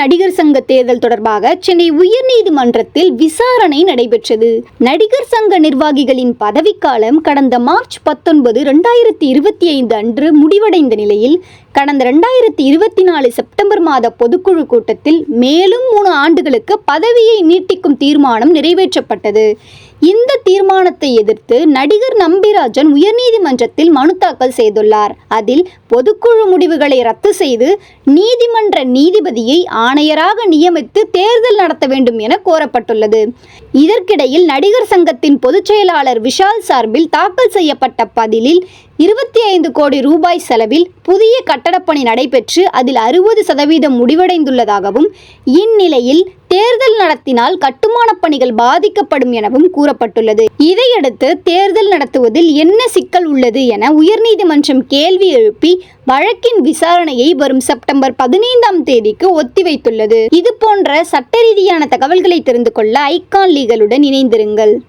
நடிகர் சங்க தேர்தல் தொடர்பாக சென்னை உயர்நீதிமன்றத்தில் விசாரணை நடைபெற்றது. நடிகர் சங்க நிர்வாகிகளின் பதவிக்காலம் கடந்த மார்ச் பத்தொன்பது இரண்டாயிரத்தி இருபத்தி ஐந்து அன்று முடிவடைந்த நிலையில் கடந்த இரண்டாயிரத்தி இருபத்தி நாலு செப்டம்பர் மாத பொதுக்குழு கூட்டத்தில் மேலும் மூணு ஆண்டுகளுக்கு பதவியை நீட்டிக்கும் தீர்மானம் நிறைவேற்றப்பட்டது. இந்த தீர்மானத்தை எதிர்த்து நடிகர் நம்பிராஜன் உயர்நீதிமன்றத்தில் மனு தாக்கல் செய்துள்ளார். அதில் பொதுக்குழு முடிவுகளை ரத்து செய்து நீதிமன்ற நீதிபதியை ஆணையராக நியமித்து தேர்தல் நடத்த வேண்டும் என கோரப்பட்டுள்ளது. இதற்கிடையில் நடிகர் சங்கத்தின் பொதுச் செயலாளர் விஷால் சார்பில் தாக்கல் செய்யப்பட்ட பதிலில் இருபத்தி ஐந்து கோடி ரூபாய் செலவில் புதிய கட்டடப்பணி நடைபெற்று அதில் அறுபது சதவீதம் முடிவடைந்துள்ளதாகவும் இந்நிலையில் தேர்தல் நடத்தினால் கட்டுமானப் பணிகள் பாதிக்கப்படும் எனவும் கூறப்பட்டுள்ளது இதையடுத்து தேர்தல் நடத்துவதில் என்ன சிக்கல் உள்ளது என உயர்நீதிமன்றம் கேள்வி எழுப்பி வழக்கின் விசாரணையை வரும் செப்டம்பர் பதினைந்தாம் தேதிக்கு ஒத்திவைத்துள்ளது. இது போன்ற சட்ட ரீதியான தகவல்களை தெரிந்து கொள்ள ஐகான் லீகலுடன் இணைந்திருங்கள்.